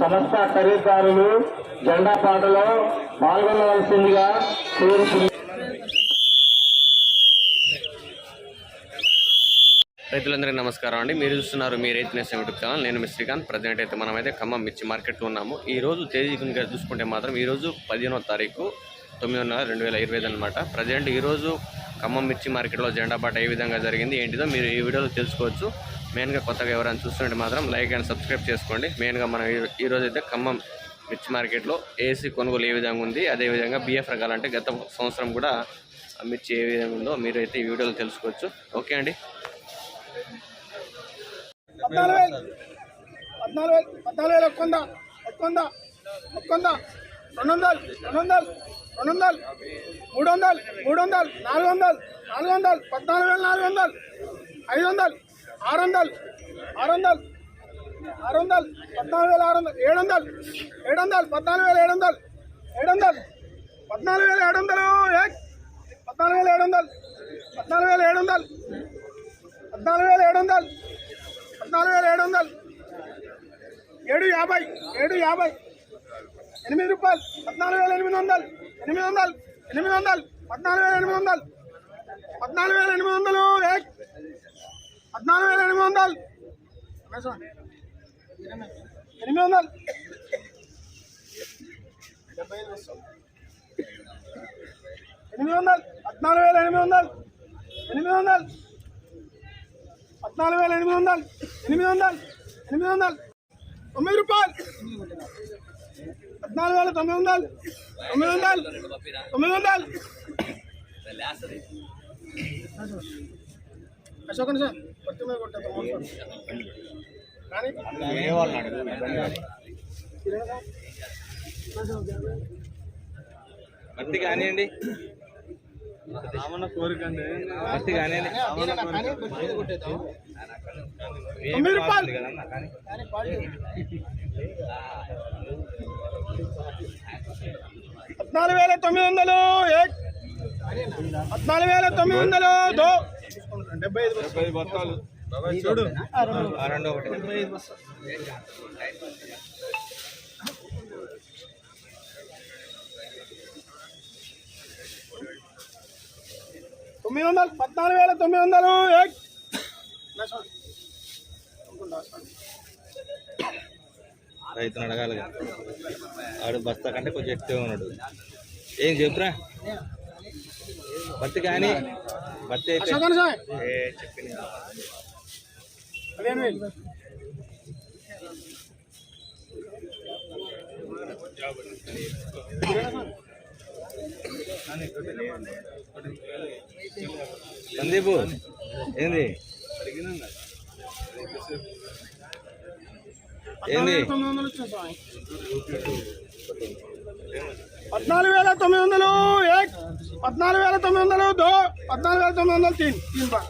సమస్త ఖరీదారులు జెండా పాటలో పాల్గొనవలసిందిగా కోరుతున్నాను రైతులందరికీ నమస్కారం అండి. మీరు చూస్తున్నారు మీ రైతు నేస్తం యూట్యూబ్ ఛానల్. నేను మిశ్రీకాంత్ ప్రజెంట్ అయితే మనమైతే ఖమ్మం మిర్చి మార్కెట్లో ఉన్నాము. ఈ రోజు తేదీ కనుక చూసుకుంటే మాత్రం ఈరోజు పదిహేనో తారీఖు తొమ్మిది వందల రెండు వేల ఇరవై ఐదు అనమాట ప్రజెంట్ ఈరోజు ఖమ్మం మిర్చి మార్కెట్లో జెండా పాట ఏ విధంగా జరిగింది ఏంటిదో మీరు ఈ వీడియోలో తెలుసుకోవచ్చు. మెయిన్గా కొత్తగా ఎవరైనా చూస్తుంటే మాత్రం లైక్ అండ్ సబ్స్క్రైబ్ చేసుకోండి. మెయిన్గా మనం ఈరోజు అయితే ఖమ్మం మిర్చి మార్కెట్లో ఏసీ కొనుగోలు ఏ విధంగా ఉంది అదేవిధంగా బిఎఫ్ రకాలంటే గత సంవత్సరం కూడా మిర్చి ఏ విధంగా ఉందో మీరైతే ఈ వీడియోలో తెలుసుకోవచ్చు. ఓకే అండి. పద్నాలుగు వేలు పద్నాలుగు పద్నాలుగు ఒక్కొంద ఒక్కొంద ఒక్కొంద రెండు వందలు రెండు వందలు రెండు వందలు మూడు వందలు మూడు వందలు నాలుగు వందలు నాలుగు వందలు పద్నాలుగు వేలు నాలుగు వందలు. ఆరు వందలు ఆరు వందలు ఆరు వందలు పద్నాలుగు వేల ఆరు వందలు ఏడు వందలు ఏడు వందలు పద్నాలుగు వేల ఏడు వందలు ఏడు వందలు పద్నాలుగు వేల ఏడు వందలు పద్నాలుగు వేల ఏడు వందలు పద్నాలుగు వేల ఏడు వందలు పద్నాలుగు వేల ఏడు వందలు పద్నాలుగు వేల ఏడు వందలు ఏడు యాభై ఏడు యాభై ఎనిమిది రూపాయలు పద్నాలుగు వేల ఎనిమిది వందలు ఎనిమిది వందలు ఎనిమిది వందలు పద్నాలుగు వేల ఎనిమిది వందలు పద్నాలుగు వేల ఎనిమిది వందలు పద్నాలుగు వేల ఎనిమిది వందలు ఎనిమిది వందలు డెబ్బై ఐదు వస్తాయి. ఎనిమిది వందలు పద్నాలుగు వేల ఎనిమిది వందలు ఎనిమిది వందలు పద్నాలుగు వేల ఎనిమిది వందలు ఎనిమిది వందలు ఎనిమిది వందలు తొమ్మిది రూపాయలు పద్నాలుగు వేల తొమ్మిది వందలు తొమ్మిది వందలు తొమ్మిది వందలు అశోకన్ సార్ మట్టి కానివ్వండి. మట్టి కానివ్వండి. తొమ్మిది రూపాయలు. కదన్నా కానీ. పద్నాలుగు వేల తొమ్మిది వందలు పద్నాలుగు వేల తొమ్మిది వందలు దో డెబ్బై ఐదు బస్సులు. చూడు. ఆ రెండు ఒకటి. తొమ్మిది వందలు పద్నాలుగు వేల తొమ్మిది వందలు. రైతును అడగాలి. వాడు బస్తా కంటే కొంచెం ఎక్కువ ఉన్నాడు. ఏం చెప్పురా బత్తి కానీ అయితే చెప్పింది పదిహేను వేలు సందీపు ఏంది? ఏంది? పద్నాలుగు వేల తొమ్మిది వందలు. పద్నాలుగు వేల తొమ్మిది వందలు దో పద్నాలుగు వేల తొమ్మిది వందలు తీన్. తీన్ బా.